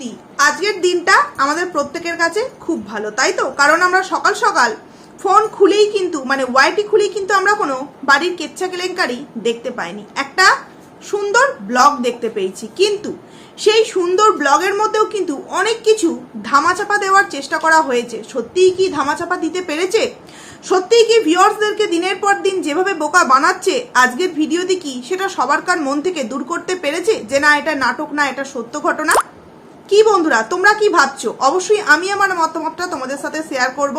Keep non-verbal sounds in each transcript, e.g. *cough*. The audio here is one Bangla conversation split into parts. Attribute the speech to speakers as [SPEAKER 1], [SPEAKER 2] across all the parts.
[SPEAKER 1] সত্যি, আজকের দিনটা আমাদের প্রত্যেকের কাছে খুব ভালো, তাই তো? কারণ আমরা সকাল সকাল ফোন খুলেই কিন্তু মানে ওয়াইটি খুলেই কিন্তু আমরা কোনো বাড়ির কেচ্ছা কেলেঙ্কারি দেখতে পাইনি। একটা সুন্দর ব্লগ দেখতে পেয়েছি, কিন্তু সেই সুন্দর ব্লগের মধ্যেও কিন্তু অনেক কিছু ধামাচাপা দেওয়ার চেষ্টা করা হয়েছে। সত্যিই কি ধামাচাপা দিতে পেরেছে? সত্যিই কি ভিউয়ার্সদেরকে দিনের পর দিন যেভাবে বোকা বানাচ্ছে, আজকের ভিডিওতে কি সেটা সবার কার মন থেকে দূর করতে পেরেছে যে না, এটা নাটক না, এটা সত্য ঘটনা? কি বন্ধুরা, তোমরা কি ভাবছ? অবশ্যই আমি আমার মতামতটা তোমাদের সাথে শেয়ার করব।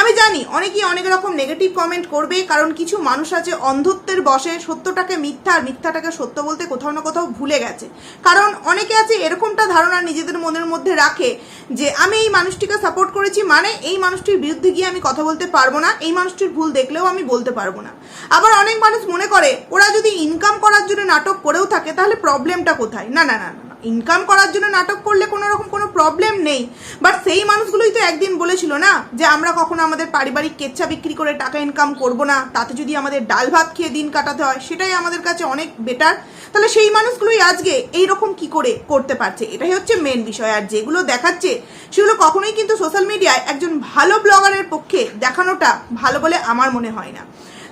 [SPEAKER 1] আমি জানি অনেকেই অনেক রকম নেগেটিভ কমেন্ট করবে, কারণ কিছু মানুষ আছে অন্ধত্বের বসে সত্যটাকে মিথ্যা আর মিথ্যাটাকে সত্য বলতে কোথাও না কোথাও ভুলে গেছে। কারণ অনেকে আছে এরকমটা ধারণা নিজেদের মনের মধ্যে রাখে যে, আমি এই মানুষটিকে সাপোর্ট করেছি মানে এই মানুষটির বিরুদ্ধে গিয়ে আমি কথা বলতে পারব না, এই মানুষটির ভুল দেখলেও আমি বলতে পারব না। আবার অনেক মানুষ মনে করে, ওরা যদি ইনকাম করার জন্য নাটক করেও থাকে, তাহলে প্রবলেমটা কোথায়? না না না না। ইনকাম করার জন্য নাটক করলে কোনো রকম কোনো প্রবলেম নেই। বাট সেই মানুষগুলোই তো একদিন বলেছিল না, যে আমরা কখনো আমাদের পারিবারিক কেচ্ছা বিক্রি করে টাকা ইনকাম করব না, তাতে যদি আমাদের ডাল ভাত খেয়ে দিন কাটাতে হয়, সেটাই আমাদের কাছে অনেক বেটার তাহলে সেই মানুষগুলোই আজকে এই রকম কি করে করতে পারছে? এটাই হচ্ছে মেন বিষয়। আর যেগুলো দেখাচ্ছে, সেগুলো কখনোই কিন্তু সোশ্যাল মিডিয়ায় একজন ভালো ব্লগারের পক্ষে দেখানোটা ভালো বলে আমার মনে হয় না।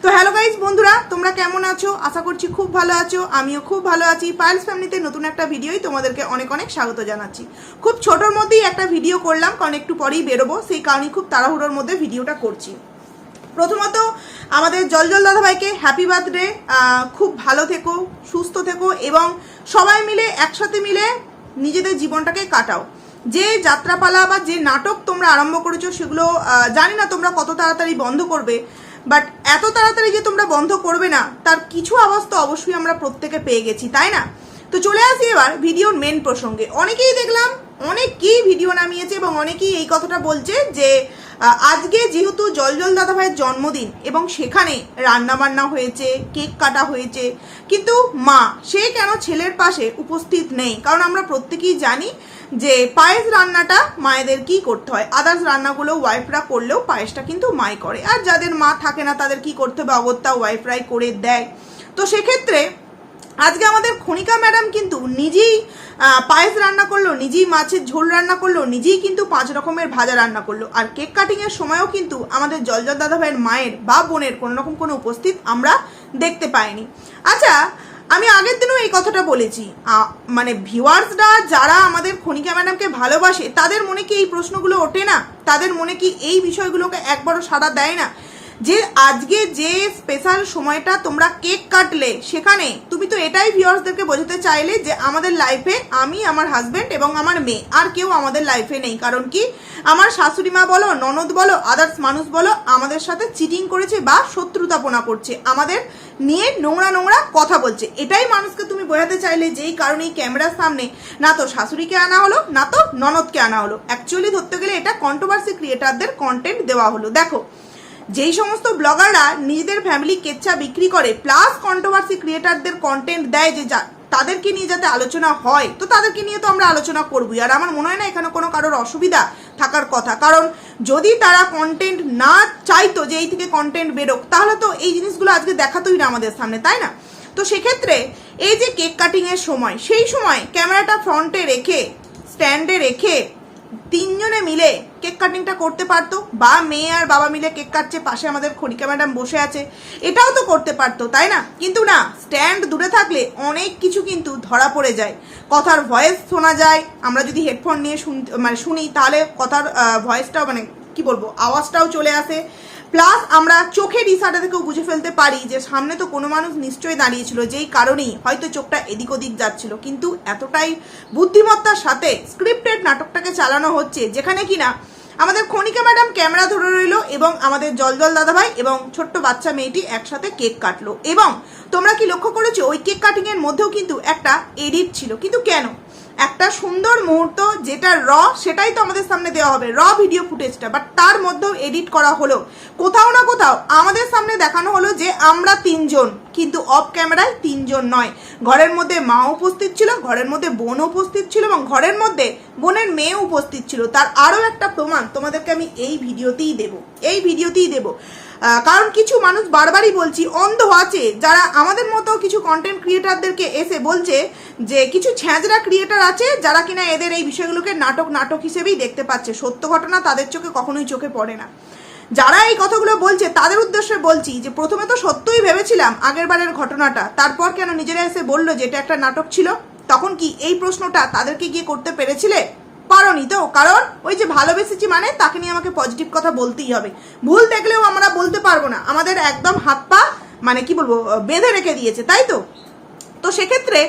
[SPEAKER 1] তো হ্যালো গাইজ বন্ধুরা, তোমরা কেমন আছো? আশা করছি খুব ভালো আছো। আমিও খুব ভালো আছি। পায়েলস ফ্যামিলিতে নতুন একটা ভিডিওই তোমাদেরকে অনেক অনেক স্বাগত জানাচ্ছি। খুব ছোটোর মধ্যেই একটা ভিডিও করলাম, কারণ একটু পরেই বেরোবো। সেই কারণেই খুব তাড়াহুড়োর মধ্যে ভিডিওটা করছি। প্রথমত, আমাদের জল জল দাদাভাইকে হ্যাপি বার্থডে খুব ভালো থেকো, সুস্থ থেকো, এবং সবাই মিলে একসাথে মিলে নিজেদের জীবনটাকে কাটাও। যে যাত্রাপালা বা যে নাটক তোমরা আরম্ভ করেছ, সেগুলো জানি না তোমরা কত তাড়াতাড়ি বন্ধ করবে। বাট এত তাড়াতাড়ি যে তোমরা বন্ধ করবে না, তার কিছু আওয়াজ তো অবশ্যই আমরা প্রত্যেকে পেয়ে গেছি, তাই না? তো চলে আসি এবার ভিডিওর মেন প্রসঙ্গে। অনেকেই দেখলাম, অনেকেই ভিডিও নামিয়েছে এবং অনেকেই এই কথাটা বলছে যে আজকে যেহেতু জল জল দাদাভাইয়ের জন্মদিন এবং সেখানে রান্না বান্না হয়েছে, কেক কাটা হয়েছে, কিন্তু মা, সে কেন ছেলের পাশে উপস্থিত নেই? কারণ আমরা প্রত্যেকেই জানি যে পায়েস রান্নাটা মায়েদের কি করতে হয় আদার্স রান্নাগুলো ওয়াইফরা করলেও পায়েসটা কিন্তু মাই করে। আর যাদের মা থাকে না, তাদের কি করতে হবে, অগত্যা ওয়াইফরাই করে দেয়। তো সেক্ষেত্রে আজকে আমাদের খনিকা ম্যাডাম কিন্তু নিজেই পায়েস রান্না করল, নিজেই মাছের ঝোল রান্না করল, নিজেই কিন্তু পাঁচ রকমের ভাজা রান্না করল। আর কেক কাটিংয়ের সময়ও কিন্তু আমাদের জলজল দাদা ভাইয়ের মায়ের বা বোনের কোনো রকম কোনো উপস্থিত আমরা দেখতে পাইনি। আচ্ছা আমি আগের দিনও এই কথাটা বলেছি। মানে ভিউয়ার্সরা যারা আমাদের খনিকা ম্যাডামকে ভালোবাসে, তাদের মনে কি এই প্রশ্নগুলো ওঠে না? তাদের মনে কি এই বিষয়গুলোকে একবারও সাড়া দেয় না? যে আজকে যে স্পেশাল সময়টা তোমরা কেক কাটলে, সেখানে তুমি তো এটাই ভিউয়ার্সদেরকে বোঝাতে চাইলে যে আমাদের লাইফে আমি, আমার হাজব্যান্ড এবং আমার মেয়ে, আর কেউ আমাদের লাইফে নেই। কারণ কি? আমার শাশুড়ি মা বলো, ননদ বলো আদার্স মানুষ বলো, আমাদের সাথে চিটিং করেছে বা শত্রুতাপনা করছে। আমাদের নিয়ে নোংরা নোংরা কথা বলছে। এটাই মানুষকে তুমি বোঝাতে চাইলে যেই কারণে ক্যামেরার সামনে না তো শাশুড়িকে আনা হলো, না তো ননদকে আনা হলো। অ্যাকচুয়ালি ধরতে গেলে এটা কন্ট্রোভার্সি ক্রিয়েটারদের কন্টেন্ট দেওয়া হলো। দেখো যেই সমস্ত ব্লগাররা নিজেদের ফ্যামিলি কেচ্ছা বিক্রি করে প্লাস কন্ট্রোভার্সি ক্রিয়েটারদের কন্টেন্ট দেয় যে যা- তাদেরকে নিয়ে যাতে আলোচনা হয়, তো তাদেরকে নিয়ে তো আমরা আলোচনা করবই। আর আমার মনে হয় না এখানে কোনো কারোর অসুবিধা থাকার কথা। কারণ যদি তারা কন্টেন্ট না চাইতো যে এই থেকে কন্টেন্ট বেরোক, তাহলে তো এই জিনিসগুলো আজকে দেখাতোই না আমাদের সামনে, তাই না? তো সেক্ষেত্রে এই যে কেক কাটিংয়ের সময়, সেই সময় ক্যামেরাটা ফ্রন্টে রেখে স্ট্যান্ডে রেখে তিনজনে মিলে কেক কাটিংটা করতে পারতো, বা মেয়ে আর বাবা মিলে কেক কাটছে, পাশে আমাদের খনিকা ম্যাডাম বসে আছে, এটাও তো করতে পারতো, তাই না? কিন্তু না স্ট্যান্ড দূরে থাকলে অনেক কিছু কিন্তু ধরা পড়ে যায়। কথার ভয়েস শোনা যায়, আমরা যদি হেডফোন নিয়ে শুন মানে শুনি, তাহলে কথার ভয়েসটাও মানে কি বলব, আওয়াজটাও চলে আসে। প্লাস আমরা চোখের ইশারা থেকেও বুঝে ফেলতে পারি যে, সামনে তো কোনো মানুষ নিশ্চয়ই দাঁড়িয়েছিল যেই কারণেই হয়তো চোখটা এদিক ওদিক যাচ্ছিল। কিন্তু এতটাই বুদ্ধিমত্তার সাথে স্ক্রিপ্টেড নাটকটাকে চালানো হচ্ছে, যেখানে কিনা আমাদের খনিকা ম্যাডাম ক্যামেরা ধরে রইল এবং আমাদের জল জল দাদাভাই এবং ছোট্ট বাচ্চা মেয়েটি একসাথে কেক কাটলো। এবং তোমরা কি লক্ষ্য করেছ, ওই কেক কাটিং এর মধ্যেও কিন্তু একটা এডিট ছিল। কিন্তু কেন? একটা সুন্দর মুহূর্ত, যেটা র, সেটাই তো আমাদের সামনে দেওয়া হবে। র ভিডিও ফুটেজটা বাট তার মধ্যেও এডিট করা হলো। কোথাও না কোথাও আমাদের সামনে দেখানো হলো যে আমরা তিনজন, কিন্তু অফ ক্যামেরায় তিনজন নয়। ঘরের মধ্যে মা উপস্থিত ছিল, ঘরের মধ্যে বোন উপস্থিত ছিল এবং ঘরের মধ্যে বোনের মেয়ে উপস্থিত ছিল। তার আরও একটা প্রমাণ তোমাদেরকে আমি এই ভিডিওতেই দেব। এই ভিডিওতেই দেব। কারণ কিছু মানুষ বারবারই বলছি, অন্ধ আছে। যারা আমাদের মতো কিছু কন্টেন্ট ক্রিয়েটারদেরকে এসে বলছে যে, কিছু ছ্যাঁচড়া ক্রিয়েটার আছে যারা কিনা এদের এই বিষয়গুলোকে নাটক নাটক হিসেবেই দেখতে পাচ্ছে। সত্য ঘটনা তাদের চোখে কখনোই চোখে পড়ে না। যারা এই কথাগুলো বলছে, তাদের উদ্দেশ্যে বলছি যে, প্রথমে তো সত্যই ভেবেছিলাম আগের বারের ঘটনাটা। তারপর কেন নিজেরা এসে বলল যে, এটা একটা নাটক ছিল? তখন কি এই প্রশ্নটা তাদেরকে গিয়ে করতে পেরেছিলে? পারোনি তো, কারণ ওই যে ভালোবেসেছি মানে তাকে নিয়ে আমাকে পজিটিভ কথা বলতেই হবে। ভুল দেখলেও আমরা বলতে পারব না। আমাদের একদম হাত পা মানে কি বলব বেঁধে রেখে দিয়েছে, তাই তো? তো সেক্ষেত্রে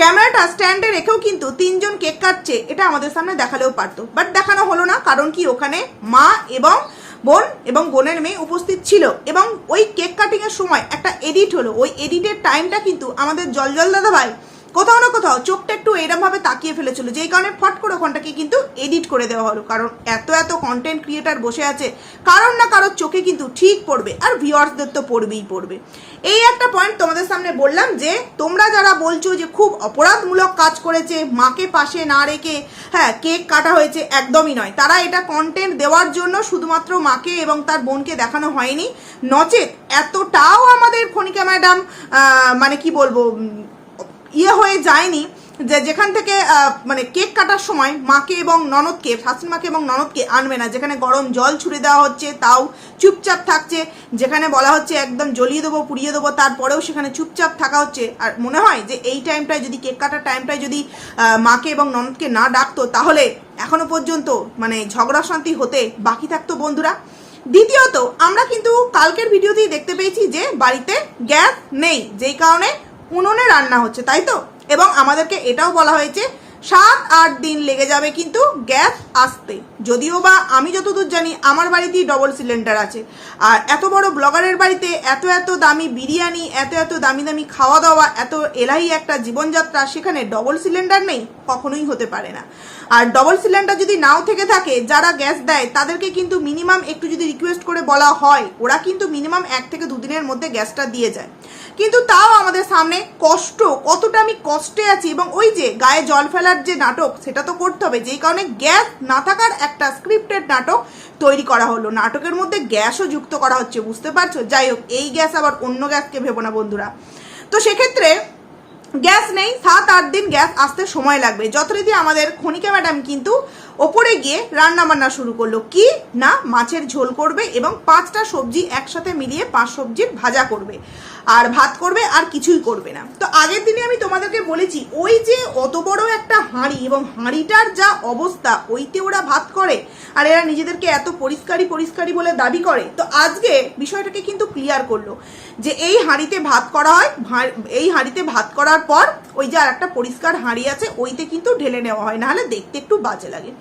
[SPEAKER 1] ক্যামেরাটা স্ট্যান্ডে রেখেও কিন্তু তিনজন কেক কাটছে, এটা আমাদের সামনে দেখালেও পারতো। বাট দেখানো হলো না, কারণ কি ওখানে মা এবং বোন এবং বোনের মেয়ে উপস্থিত ছিল। এবং ওই কেক কাটিং এর সময় একটা এডিট হলো। ওই এডিটের টাইমটা কিন্তু আমাদের জল জল দাদা ভাই কোথাও না কোথাও চোখটা একটু এরম ভাবে তাকিয়ে ফেলেছিল। যেই কারণে ফট করে ওখানটাকে কিন্তু এডিট করে দেওয়া হলো। কারণ এত এত কন্টেন্ট ক্রিয়েটার বসে আছে, কারোর না কারোর চোখে কিন্তু ঠিক পড়বে আর ভিউয়ার্সদের তো পড়বেই পড়বে। এই একটা পয়েন্ট তোমাদের সামনে বললাম যে, তোমরা যারা বলছো যে খুব অপরাধমূলক কাজ করেছে, মাকে পাশে না রেখে হ্যাঁ কেক কাটা হয়েছে, একদমই নয়। তারা এটা কন্টেন্ট দেওয়ার জন্য শুধুমাত্র মাকে এবং তার বোনকে দেখানো হয়নি। নচেত এতটাও আমাদের ফণিকা ম্যাডাম মানে কি বলব ইয়ে হয়ে যায়নি যে যেখান থেকে মানে কেক কাটার সময় মাকে এবং ননদকে শাশুড়ি মাকে এবং ননদকে আনবে না। যেখানে গরম জল ছুড়ে দেওয়া হচ্ছে, তাও চুপচাপ থাকছে। যেখানে বলা হচ্ছে একদম জ্বলিয়ে দেবো, পুড়িয়ে দেবো, তারপরেও সেখানে চুপচাপ থাকা হচ্ছে। আর মনে হয় যে এই টাইমটায় যদি, কেক কাটার টাইমটায় যদি মাকে এবং ননদকে না ডাকতো, তাহলে এখনও পর্যন্ত মানে ঝগড়া শান্তি হতে বাকি থাকতো বন্ধুরা। দ্বিতীয়ত, আমরা কিন্তু কালকের ভিডিওতেই দেখতে পেয়েছি যে বাড়িতে গ্যাস নেই। যেই কারণে উনুনে রান্না হচ্ছে, তাই তো? এবং আমাদেরকে এটাও বলা হয়েছে, সাত আট দিন লেগে যাবে কিন্তু গ্যাস আসতে। যদিও বা আমি যতদূর জানি, আমার বাড়িতেই ডবল সিলিন্ডার আছে। আর এত বড় ব্লগারের বাড়িতে এত এত দামি বিরিয়ানি, এত এত দামি দামি খাওয়া দাওয়া, এত এলাহি একটা জীবনযাত্রা, সেখানে ডবল সিলিন্ডার নেই? কখনোই হতে পারে না। আর ডবল সিলিন্ডার যদি নাও থেকে থাকে, যারা গ্যাস দেয়, তাদেরকে কিন্তু মিনিমাম একটু যদি রিকোয়েস্ট করে বলা হয়, ওরা কিন্তু মিনিমাম এক থেকে দুদিনের মধ্যে গ্যাসটা দিয়ে যায়। কিন্তু তাও আমাদের সামনে কষ্ট, কতটা আমি কষ্টে আছি এবং ওই যে গায়ে জল ফেলার যে নাটক, সেটা তো করতে হবে। যেই কারণে গ্যাস না থাকার একটা স্ক্রিপ্টেড নাটক তৈরি করা হলো। নাটকের মধ্যে গ্যাসও যুক্ত করা হচ্ছে, বুঝতে পারছ? যাই হোক, এই গ্যাস আবার অন্য গ্যাসকে ভেবো না বন্ধুরা। তো সেক্ষেত্রে গ্যাস নেই, সাত আট দিন গ্যাস আসতে সময় লাগবে। যথারীতি আমাদের খনিকা ম্যাডাম কিন্তু ওপরে গিয়ে রান্না বান্না শুরু করল। কি? না, মাছের ঝোল করবে এবং পাঁচটা সবজি একসাথে মিলিয়ে পাঁচ সবজির ভাজা করবে। আর ভাত করবে আর কিছুই করবে না। তো আগের দিনে আমি তোমাদেরকে বলেছি, ওই যে অত বড় একটা হাঁড়ি এবং হাঁড়িটার যা অবস্থা, ওইতে ওরা ভাত করে আর এরা নিজেদেরকে এত পরিষ্কারই পরিষ্কারই বলে দাবি করে, তো আজকে বিষয়টাকে কিন্তু ক্লিয়ার করল যে এই হাঁড়িতে ভাত করা হয় এই হাঁড়িতে ভাত করার পর ওই যে আর একটা পরিষ্কার হাঁড়ি আছে, ওইতে কিন্তু ঢেলে নেওয়া হয়, নাহলে দেখতে একটু বাজে লাগে।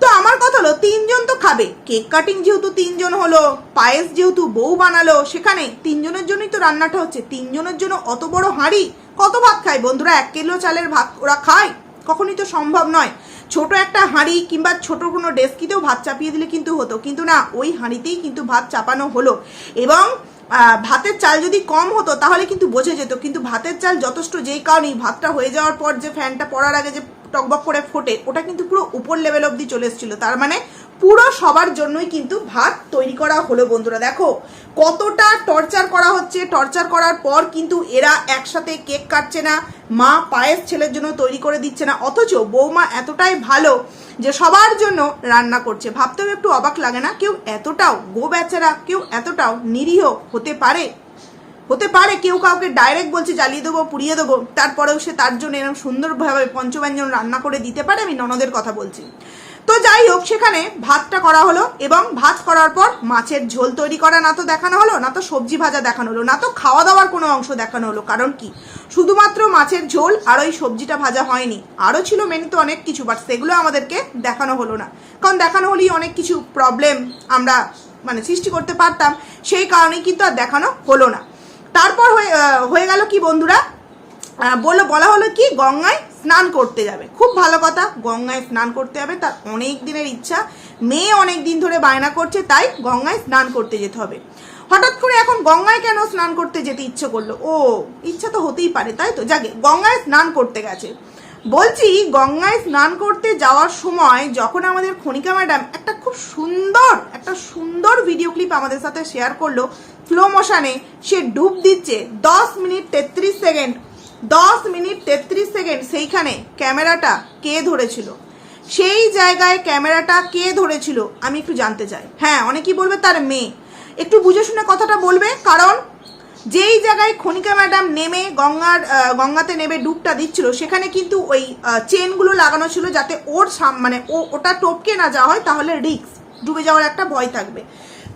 [SPEAKER 1] তো আমার কথা হলো, তিনজন তো খাবে। কেক কাটিং যেহেতু তিনজন হলো, পায়েস যেহেতু বউ বানালো, সেখানে তিনজনের জন্যই তো রান্নাটা হচ্ছে। তিনজনের জন্য অত বড় হাঁড়ি, কত ভাত খায়? বন্ধুরা, এক কিলো চালের ভাত ওরা খায়? কখনই তো সম্ভব নয়। ছোট একটা হাঁড়ি কিংবা ছোট কোনো ডেস্কিতেও ভাত চাপিয়ে দিলে কিন্তু হতো। কিন্তু না, ওই হাঁড়িতেই কিন্তু ভাত চাপানো হলো। এবং ভাতের চাল যদি কম হতো, তাহলে কিন্তু বোঝা যেত। কিন্তু ভাতের চাল যথেষ্ট যেই কারণেই ভাতটা হয়ে যাওয়ার পর যে ফ্যানটা পড়ার আগে যে টকবক করে ফোটে, ওটা কিন্তু পুরো উপর লেভেল অবধি চলে এসেছিল। তার মানে পুরো সবার জন্যই কিন্তু ভাত তৈরি করা হলো, বন্ধুরা। দেখো, কতটা টর্চার করা হচ্ছে। টর্চার করার পর কিন্তু এরা একসাথে কেক কাটছে না, মা পায়েস ছেলের জন্য তৈরি করে দিচ্ছে না। অথচ বৌমা এতটাই ভালো যে সবার জন্য রান্না করছে। ভাবতেও একটু অবাক লাগে না, কেউ এতটাও গো বেচারা কেউ এতটাও নিরীহ হতে পারে? হতে পারে কেউ কাউকে ডাইরেক্ট বলছে জ্বালিয়ে দেবো, পুড়িয়ে দেবো, তারপরেও সে তার জন্য এরকম সুন্দরভাবে পঞ্চব্যঞ্জন রান্না করে দিতে পারে, আমি ননদের কথা বলছি। তো যাই হোক, সেখানে ভাতটা করা হলো এবং ভাত করার পর মাছের ঝোল তৈরি করা, না তো দেখানো হলো, না তো সবজি ভাজা দেখানো হলো, না তো খাওয়া দাওয়ার কোনো অংশ দেখানো হলো, কারণ কি? শুধুমাত্র মাছের ঝোল আর ওই সবজিটা ভাজা হয়নি, আরও ছিল মেনুতে অনেক কিছু বাট সেগুলো আমাদেরকে দেখানো হলো না। কারণ দেখানো হলেই অনেক কিছু প্রবলেম আমরা মানে সৃষ্টি করতে পারতাম, সেই কারণেই কিন্তু আর দেখানো হলো না। তারপর হয়ে গেল কি বন্ধুরা? বলল, বলা হলো কি, গঙ্গায় স্নান করতে যাবে। খুব ভালো কথা, গঙ্গায় স্নান করতে যাবে, তার অনেক দিনের ইচ্ছা। মেয়ে অনেক দিন ধরে বায়না করছে, তাই গঙ্গায় স্নান করতে যেতে হবে। হঠাৎ করে এখন গঙ্গায় কেন স্নান করতে যেতে ইচ্ছে করল? ও, ইচ্ছা তো হতেই পারে, তাই তো? যাকে, গঙ্গায় স্নান করতে গেছে। বলছি, গঙ্গায় স্নান করতে যাওয়ার সময় যখন আমাদের খনিকা ম্যাডাম একটা খুব সুন্দর, একটা সুন্দর ভিডিও ক্লিপ আমাদের সাথে শেয়ার করল স্লো মোশনে সে ডুব দিচ্ছে। দশ মিনিট তেত্রিশ সেকেন্ড, দশ মিনিট তেত্রিশ সেকেন্ড সেইখানে ক্যামেরাটা কে ধরেছিল? সেই জায়গায় ক্যামেরাটা কে ধরেছিল? আমি একটু জানতে চাই। হ্যাঁ অনেকেই বলবে তার মেয়ে। একটু বুঝে শুনে কথাটা বলবে, কারণ যেই জায়গায় খনিকা ম্যাডাম নেমে গঙ্গার গঙ্গাতে নেমে ডুবটা দিচ্ছিল, সেখানে কিন্তু ওই চেনগুলো লাগানো ছিল যাতে ওর সাম- মানে ও, ওটা টপকে না যাওয়া হয়, তাহলে রিক্স ডুবে যাওয়ার একটা ভয় থাকবে।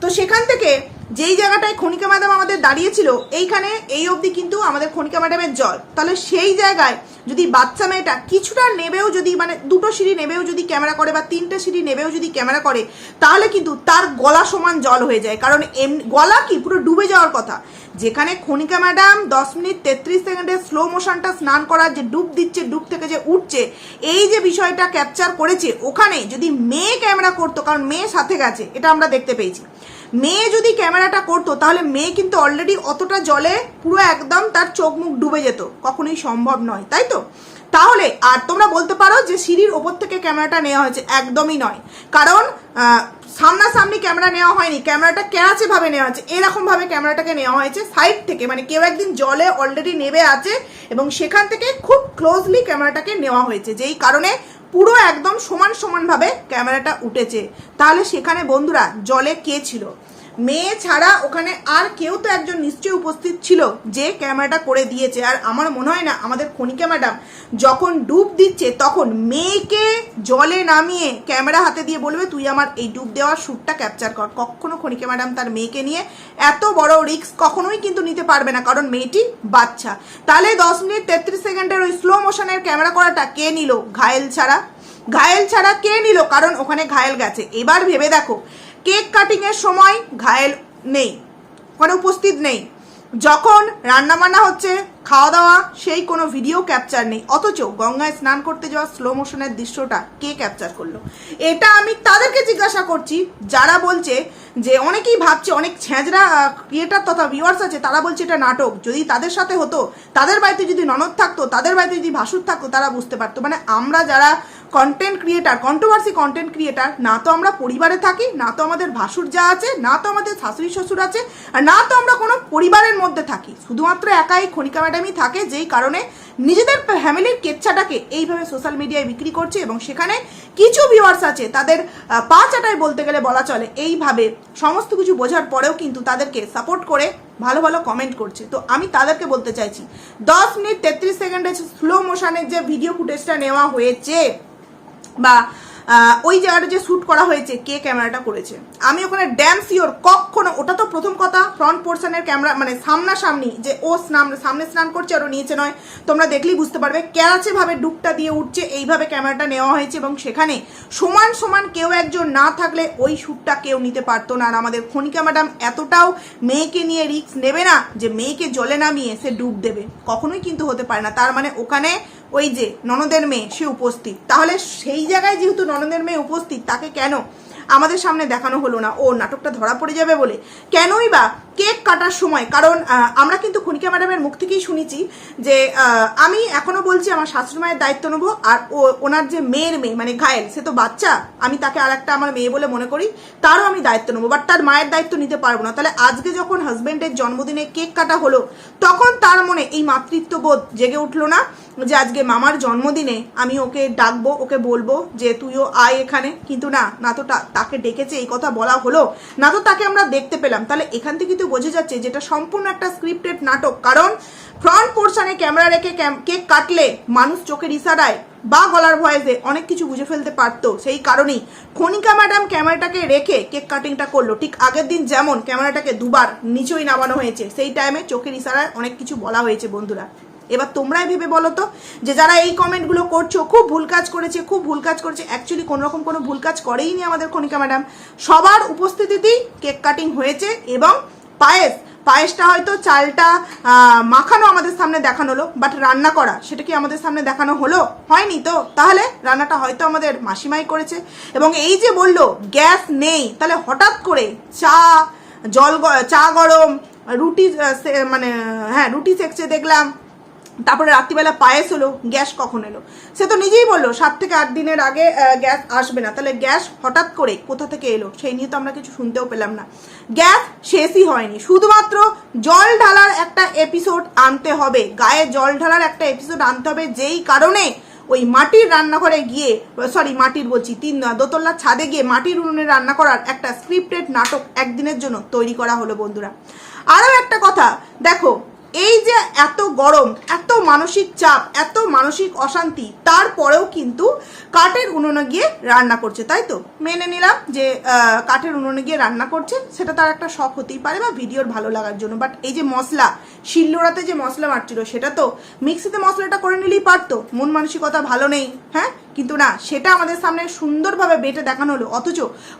[SPEAKER 1] তো সেখান থেকে যেই জায়গাটায় খনিকা ম্যাডাম আমাদের দাঁড়িয়েছিল, এইখানে এই অবধি কিন্তু আমাদের খনিকা ম্যাডামের জল। তাহলে সেই জায়গায় যদি বাচ্চা মেয়েটা কিছুটা নেবেও যদি মানে দুটো সিঁড়ি নেবেও যদি ক্যামেরা করে বা তিনটে সিঁড়ি নেবেও যদি ক্যামেরা করে, তাহলে কিন্তু তার গলা সমান জল হয়ে যায়। কারণ এম, গলা কি? পুরো ডুবে যাওয়ার কথা। যেখানে খনিকা ম্যাডাম দশ মিনিট তেত্রিশ সেকেন্ডে স্লো মোশনটা স্নান করার যে ডুব দিচ্ছে, ডুব থেকে যে উঠছে, এই যে বিষয়টা ক্যাপচার করেছে, ওখানে যদি মেয়ে ক্যামেরা করতো, কারণ মেয়ে সাথে গেছে, এটা আমরা দেখতে পেয়েছি। মেয়ে যদি ক্যামেরাটা করতো, তাহলে মেয়ে কিন্তু অলরেডি অতটা জলে পুরো একদম তার চোখ মুখ ডুবে যেত। কখনোই সম্ভব নয়, তাই তো? তাহলে, আর তোমরা বলতে পারো যে সিঁড়ির ওপর থেকে ক্যামেরাটা নেওয়া হয়েছে, একদমই নয়। কারণ সামনাসামনি ক্যামেরা নেওয়া হয়নি, ক্যামেরাটা ভাবে নেওয়া হয়েছে? এরকম ভাবে ক্যামেরাটাকে নেওয়া হয়েছে সাইড থেকে মানে কেউ একদিন জলে অলরেডি নেবে আছে, এবং সেখান থেকে খুব ক্লোজলি ক্যামেরাটাকে নেওয়া হয়েছে, যেই কারণে পুরো একদম সমান সমানভাবে ক্যামেরাটা উঠেছে। তাহলে সেখানে বন্ধুরা জলে কে ছিল? মেয়ে ছাড়া ওখানে আর কেউ তো একজন নিশ্চয়ই উপস্থিত ছিল যে ক্যামেরাটা করে দিয়েছে। আর আমার মনে হয় না, আমাদের খনিকা ম্যাডাম যখন ডুব দিচ্ছে, তখন মেয়েকে জলে নামিয়ে ক্যামেরা হাতে দিয়ে বলবে, তুই আমার এই ডুব দেওয়ার শ্যুটটা ক্যাপচার কর। কখনো খনিকা ম্যাডাম তার মেয়েকে নিয়ে এত বড় রিস্ক কখনোই কিন্তু নিতে পারবে না, কারণ মেয়েটি বাচ্চা। তাহলে দশ মিনিট তেত্রিশ সেকেন্ডের ওই স্লো মোশনের ক্যামেরা করাটা কে নিল? ঘায়েল ছাড়া। ঘায়েল ছাড়া কে নিল? কারণ ওখানে ঘায়েল গেছে। এবার ভেবে দেখো কেক কাটিং এর সময় ঘায়েল নেই ওখানে উপস্থিত নেই। যখন রান্না বান্না হচ্ছে খাওয়া দাওয়া সেই কোনো ভিডিও ক্যাপচার নেই। অথচ গঙ্গায় স্নান করতে যাওয়া স্লো মোশনের দৃশ্যটা কে ক্যাপচার করল? এটা আমি তাদেরকে জিজ্ঞাসা করছি, যারা বলছে যে, অনেকেই ভাবছে, অনেক ছেঁচড়া ক্রিয়েটার তথা ভিউয়ার্স আছে, তারা বলছে এটা নাটক। যদি তাদের সাথে হতো, তাদের বাড়িতে যদি ননদ থাকতো, তাদের বাড়িতে যদি ভাসুর থাকতো, তারা বুঝতে পারতো। মানে আমরা যারা content creator controversy content creator না তো আমরা পরিবারে থাকি, না তো আমাদের ভাসুর যা আছে, না তো আমাদের শাশুড়ি শ্বশুর আছে, আর না তো আমরা কোনো পরিবারের মধ্যে থাকি। শুধুমাত্র একাই খনিকা ম্যাডামই থাকে, যেই কারণে নিজেদের ফ্যামিলির কেচ্ছাটাকে এইভাবে সোশ্যাল মিডিয়ায় বিক্রি করছে এবং সেখানে কিছু ভিউয়ার্স আছে, তাদের পা চাটায় বলতে গেলে বলা চলে, এইভাবে সমস্ত কিছু বোঝার পরেও কিন্তু তাদেরকে সাপোর্ট করে ভালো ভালো কমেন্ট করছে। তো আমি তাদেরকে বলতে চাইছি, দশ মিনিট তেত্রিশ সেকেন্ডের স্লো মোশনের যে ভিডিও ফুটেজটা নেওয়া হয়েছে বা ওই জায়গাটা যে শ্যুট করা হয়েছে, কে ক্যামেরাটা করেছে। আমি ওখানে ড্যান্স শিওর কখনো, ওটা তো প্রথম কথা ফ্রন্ট পোর্শনের ক্যামেরা মানে সামনাসামনি, যে ও স্নান, সামনে স্নান করছে আর ও নিচে নয়, তোমরা দেখলেই বুঝতে পারবে ক্যারাচে ভাবে ডুবটা দিয়ে উঠছে, এইভাবে ক্যামেরাটা নেওয়া হয়েছে এবং সেখানে সমান সমান কেউ একজন না থাকলে ওই শ্যুটটা কেউ নিতে পারতো না। আর আমাদের খনিকা ম্যাডাম এতটাও মেয়েকে নিয়ে রিস্ক নেবে না, যে মেয়েকে জলে নামিয়ে সে ডুব দেবে। কখনোই কিন্তু হতে পারে না। তার মানে ওখানে ওই যে ননদের মেয়ে, সে উপস্থিত। তাহলে সেই জায়গায় যেহেতু ননদের মেয়ে উপস্থিত, তাকে কেন আমাদের সামনে দেখানো হলো না? ও নাটকটা ধরা পড়ে যাবে বলে। কেনই বা কেক কাটার সময়, কারণ আমরা কিন্তু খুনিকা ম্যাডামের মুখ থেকেই শুনেছি যে আমি এখনও বলছি আমার শাশুড়ি মায়ের দায়িত্ব নেব আর ও, ওনার যে মেয়ের মেয়ে মানে ঘায়েল, সে তো বাচ্চা, আমি তাকে আর একটা আমার মেয়ে বলে মনে করি, তারও আমি দায়িত্ব নেব বাট তার মায়ের দায়িত্ব নিতে পারব না। তাহলে আজকে যখন হাজব্যান্ডের জন্মদিনে কেক কাটা হলো, তখন তার মনে এই মাতৃত্ববোধ জেগে উঠল না যে আজকে মামার জন্মদিনে আমি ওকে ডাকবো, ওকে বলব যে তুইও আয় এখানে। কিন্তু না না তো, তাকে ডেকেছে, এই কথা বলা হলো, না তো তাকে আমরা দেখতে পেলাম। তাহলে এখান থেকে তো বোঝা যাচ্ছে যেটা সম্পূর্ণ একটা স্ক্রিপ্টেড নাটক। কারণ ফ্রন্ট পোর্শনে ক্যামেরা রেখে কেক কাটলে মানুষ চোখের ইশারায় বা গলার ভয়েসে অনেক কিছু বুঝে ফেলতে পারতো। সেই কারণেই খনিকা ম্যাডাম ক্যামেরাটাকে রেখে কেক কাটিংটা করল। ঠিক আগের দিন যেমন ক্যামেরাটাকে দুবার নিচেই নামানো হয়েছে, সেই টাইমে চোখের ইশারায় অনেক কিছু বলা হয়েছে বন্ধুরা। এবার তোমরাই ভেবে বলো তো যে যারা এই কমেন্টগুলো করছ, খুব ভুল কাজ করেছে, খুব ভুল কাজ করেছে। অ্যাকচুয়ালি কোনো রকম কোনো ভুল কাজ করেইনি আমাদের খনিকা ম্যাডাম সবার উপস্থিতিতেই কেক কাটিং হয়েছে এবং পায়েস, পায়েসটা হয়তো চালটা মাখানো আমাদের সামনে দেখানো হলো বাট রান্না করা, সেটা কি আমাদের সামনে দেখানো হলো? হয়নি তো? তাহলে রান্নাটা হয়তো আমাদের মাসিমাই করেছে। এবং এই যে বলল, গ্যাস নেই, তাহলে হঠাৎ করে চা, জল চা গরম, রুটি মানে হ্যাঁ রুটি সেকছে দেখলাম। তারপরে রাত্রিবেলা পায়েস হলো, গ্যাস কখন এলো? সে তো নিজেই বলল, সাত থেকে আট দিনের আগে গ্যাস আসবে না। তাহলে গ্যাস হঠাৎ করে কোথা থেকে এলো? সেই নিয়ে তো আমরা কিছু শুনতেও পেলাম না। গ্যাস শেষই হয়নি। শুধুমাত্র জল ঢালার একটা এপিসোড আনতে হবে। গায়ে জল ঢালার একটা এপিসোড আনতে হবে, যেই কারণে ওই মাটির রান্নাঘরে গিয়ে সরি মাটির বলছি, তিন দোতলার ছাদে গিয়ে মাটির উনুনে রান্না করার একটা স্ক্রিপ্টেড নাটক একদিনের জন্য তৈরি করা হলো, বন্ধুরা। আরও একটা কথা, দেখো এই যে এত গরম, এত মানসিক চাপ, এত মানসিক অশান্তি, তারপরেও কিন্তু কাঠের উনুনে গিয়ে রান্না করছে, তাই তো? মেনে নিলাম যে কাঠের উনুনে গিয়ে রান্না করছে, সেটা তার একটা শখ হতেই পারে বা ভিডিওর ভালো লাগার জন্য। বাট এই যে মশলা, শিলনোড়াতে যে মশলা মারছিল, সেটা তো মিক্সিতে মশলাটা করে নিলেই পারতো। মন মানসিকতা ভালো নেই হ্যাঁ? কিন্তু না, সেটা আমাদের সামনে সুন্দরভাবে বেটে দেখানো হলো। অথচ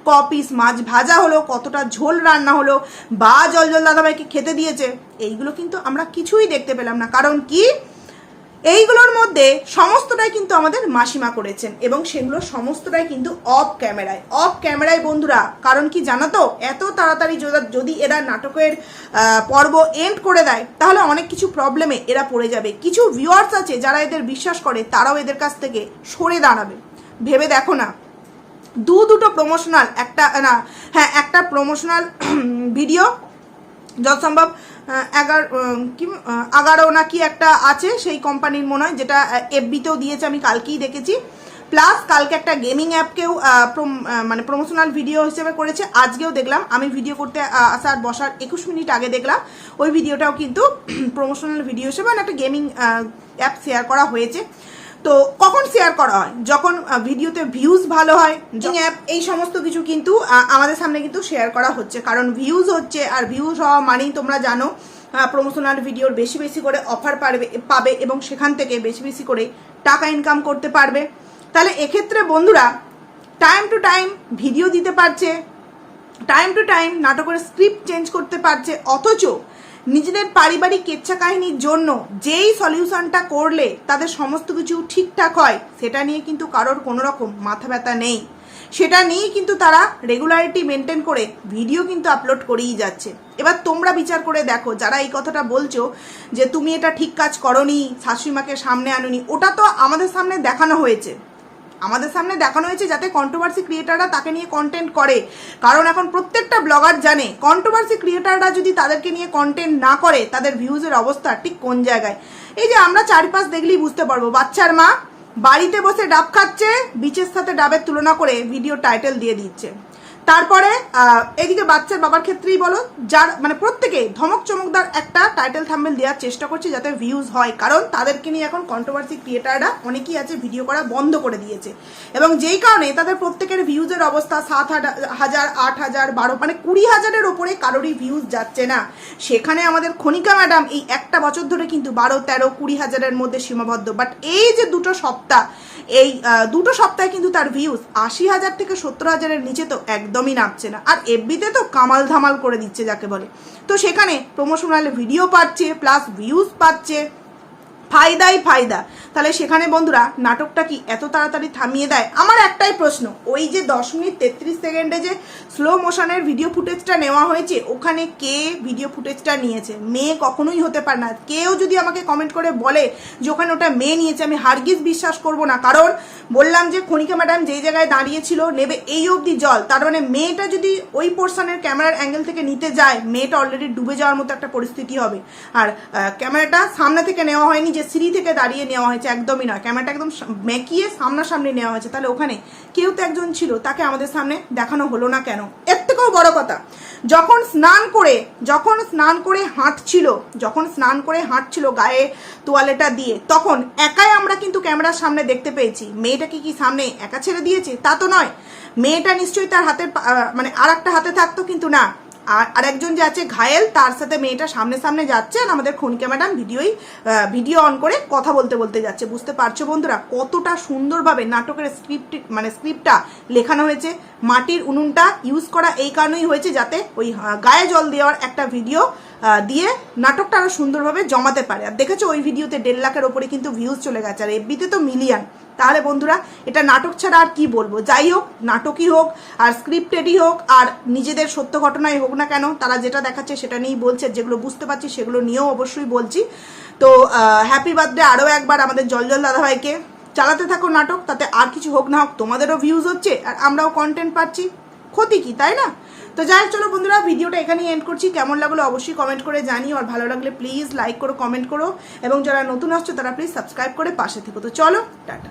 [SPEAKER 1] কপিস পিস মাছ ভাজা হলো, কতটা ঝোল রান্না হলো, বা জল জল দাদাভাইকে খেতে দিয়েছে, এইগুলো কিন্তু আমরা কিছুই দেখতে পেলাম না। কারণ কি? এইগুলোর মধ্যে সমস্তটাই কিন্তু আমাদের মাসিমা করেছেন এবং সেগুলো সমস্তটাই কিন্তু অফ ক্যামেরায় অফ ক্যামেরায় বন্ধুরা, কারণ কি জানো তো? এত তাড়াতাড়ি যদি- এরা নাটকের পর্ব এন্ড করে দেয়, তাহলে অনেক কিছু প্রবলেমে এরা পড়ে যাবে। কিছু ভিউয়ার্স আছে যারা এদের বিশ্বাস করে, তারাও এদের কাছ থেকে সরে দাঁড়াবে। ভেবে দেখো না। দু দুটো প্রমোশনাল একটা, না হ্যাঁ একটা প্রমোশনাল ভিডিও *clears throat* যত সম্ভব এগারো নাকি এগারো একটা আছে সেই কোম্পানির মনে হয়, যেটা এফবিতেও দিয়েছে, আমি কালকেই দেখেছি। প্লাস কালকে একটা গেমিং অ্যাপকেও মানে প্রমোশনাল ভিডিও হিসেবে করেছে। আজকেও দেখলাম, আমি ভিডিও করতে আসার বসার একুশ মিনিট আগে দেখলাম। ওই ভিডিওটাও কিন্তু *clears throat* প্রমোশনাল ভিডিও হিসেবে মানে একটা গেমিং অ্যাপ শেয়ার করা হয়েছে। তো কখন শেয়ার করা হয়? যখন ভিডিওতে ভিউজ ভালো হয় অ্যাপ এই সমস্ত কিছু কিন্তু আমাদের সামনে কিন্তু শেয়ার করা হচ্ছে। কারণ ভিউজ হচ্ছে আর ভিউজ হওয়া মানেই তোমরা জানো প্রমোশনাল ভিডিওর বেশি বেশি করে অফার পারবে পাবে এবং সেখান থেকে বেশি বেশি করে টাকা ইনকাম করতে পারবে। তাহলে এক্ষেত্রে বন্ধুরা টাইম টু টাইম ভিডিও দিতে পারছে টাইম টু টাইম নাটকের স্ক্রিপ্ট চেঞ্জ করতে পারছে অথচ নিজেদের পারিবারিক কেচ্ছা কাহিনীর জন্য যেই সলিউশনটা করলে তাদের সমস্ত কিছু ঠিকঠাক হয়, সেটা নিয়ে কিন্তু কারোর কোনো রকম মাথা ব্যথা নেই। সেটা নিয়েই কিন্তু তারা রেগুলারিটি মেনটেন করে ভিডিও কিন্তু আপলোড করেই যাচ্ছে। এবার তোমরা বিচার করে দেখো, যারা এই কথাটা বলছো যে তুমি এটা ঠিক কাজ করনি, শাশুড়িমাকে সামনে আনুনি, ওটা তো আমাদের সামনে দেখানো হয়েছে। আমাদের সামনে দেখানো হয়েছে যাতে কন্ট্রোভার্সি ক্রিয়েটাররা তাকে নিয়ে কন্টেন্ট করে। কারণ এখন প্রত্যেকটা ব্লগার জানে কন্ট্রোভার্সি ক্রিয়েটাররা যদি তাদেরকে নিয়ে কন্টেন্ট না করে, তাদের ভিউজের অবস্থা ঠিক কোন জায়গায়? এই যে আমরা চারিপাশ দেখলেই বুঝতে পারব, বাচ্চার মা বাড়িতে বসে ডাব খাচ্ছে বিচের সাথে ডাবের তুলনা করে ভিডিও টাইটেল দিয়ে দিচ্ছে। তারপরে এদিকে বাচ্চার বাবার ক্ষেত্রেই বলো, যার মানে প্রত্যেকে ধমক চমকদার একটা টাইটেল থাম্বেল দেওয়ার চেষ্টা করছে যাতে ভিউজ হয়। কারণ তাদেরকে নিয়ে এখন কন্ট্রোভার্সি ক্রিয়েটাররা অনেকেই আছে ভিডিও করা বন্ধ করে দিয়েছে। এবং যেই কারণে তাদের প্রত্যেকের ভিউজের অবস্থা সাত হাজা- হাজার, আট হাজার, বারো মানে কুড়ি হাজারের ওপরে কারোরই ভিউজ যাচ্ছে না। সেখানে আমাদের খনিকা ম্যাডাম এই একটা বছর ধরে কিন্তু বারো, তেরো, কুড়ি হাজারের মধ্যে সীমাবদ্ধ। বাট এই যে দুটো সপ্তাহ এই দুটো সপ্তাহে কিন্তু তার ভিউজ আশি হাজার থেকে সত্তর হাজারের নিচে তো একদমই নামছে না। আর এফবিতে তো কামাল ধামাল করে দিচ্ছে যাকে বলে। তো সেখানে প্রমোশনাল ভিডিও পাচ্ছে প্লাস ভিউজ পাচ্ছে ফায়দাই ফায়দা। তাহলে সেখানে বন্ধুরা, নাটকটা কি এত তাড়াতাড়ি থামিয়ে দেয়? আমার একটাই প্রশ্ন, ওই যে দশ মিনিট তেত্রিশ সেকেন্ডে যে স্লো মোশনের ভিডিও ফুটেজটা নেওয়া হয়েছে, ওখানে কে ভিডিও ফুটেজটা নিয়েছে? মেয়ে কখনোই হতে পারে না। কেউ যদি আমাকে কমেন্ট করে বলে যে ওখানে ওটা মেয়ে নিয়েছে, আমি হারগিজ বিশ্বাস করব না। কারণ বললাম যে খনিকা ম্যাডাম যেই জায়গায় দাঁড়িয়েছিল, নেবে এই অবধি জল। তার মানে মেয়েটা যদি ওই পোর্শনের ক্যামেরার অ্যাঙ্গেল থেকে নিতে যায়, মেয়েটা অলরেডি ডুবে যাওয়ার মতো একটা পরিস্থিতি হবে। আর ক্যামেরাটা সামনে থেকে নেওয়া হয়নি যে সিঁড়ি থেকে দাঁড়িয়ে নেওয়া হয়েছে একদমই নয়। ক্যামেরাটা একদম মেকিয়ে সামনাসামনি নেওয়া হয়েছে। তাহলে ওখানে কেউ তো একজন ছিল, তাকে আমাদের সামনে দেখানো হলো না কেন? এর থেকেও বড় কথা, যখন স্নান করে, যখন স্নান করে হাঁটছিল, যখন স্নান করে হাঁটছিল গায়ে তোয়ালেটা দিয়ে, তখন একাই আমরা কিন্তু ক্যামেরার সামনে দেখতে পেয়েছি। মেয়েটাকে কি সামনে একা ছেড়ে দিয়েছে? তা তো নয়। মেয়েটা নিশ্চয়ই তার হাতে মানে আর একটা হাতে থাকতো কিন্তু না। আর আরেকজন যে আছে ঘায়েল, তার সাথে মেয়েটা সামনে সামনে যাচ্ছে আর আমাদের খনিকা ম্যাডাম ভিডিওই ভিডিও অন করে কথা বলতে বলতে যাচ্ছে। বুঝতে পারছ বন্ধুরা? কতটা সুন্দরভাবে নাটকের স্ক্রিপ্ট মানে স্ক্রিপ্টটা লেখানো হয়েছে। মাটির উনুনটা ইউজ করা এই কারণেই হয়েছে যাতে ওই গায়ে জল দেওয়ার একটা ভিডিও দিয়ে নাটকটা আরও সুন্দরভাবে জমাতে পারে। আর দেখেছ ওই ভিডিওতে দেড় লাখের ওপরে কিন্তু ভিউজ চলে গেছে। আর এফবিতে তো মিলিয়ন তাহলে বন্ধুরা, এটা নাটক ছাড়া আর কি বলব? যাই হোক, নাটকই হোক, আর স্ক্রিপ্টেডই হোক, আর নিজেদের সত্য ঘটনাই হোক না কেন, তারা যেটা দেখাচ্ছে সেটা নিয়েই বলছে, যেগুলো বুঝতে পারছি সেগুলো নিয়েও অবশ্যই বলছি। তো হ্যাপি বার্থডে আরও একবার আমাদের জল জল দাদাভাইকে। চালাতে থাকো নাটক, তাতে আর কিছু হোক না হোক, তোমাদেরও ভিউজ হচ্ছে, আর আমরাও কন্টেন্ট পাচ্ছি। ক্ষতি কি, তাই না? তো যাই চলো বন্ধুরা, ভিডিওটা এখানেই এন্ড করছি। কেমন লাগল অবশ্যই কমেন্ট করে জানিও, আর ভালো লাগলে প্লিজ লাইক করো কমেন্ট করো, এবং যারা নতুন আসছো তারা প্লিজ সাবস্ক্রাইব করে পাশে থেকো। তো চলো, টাটা।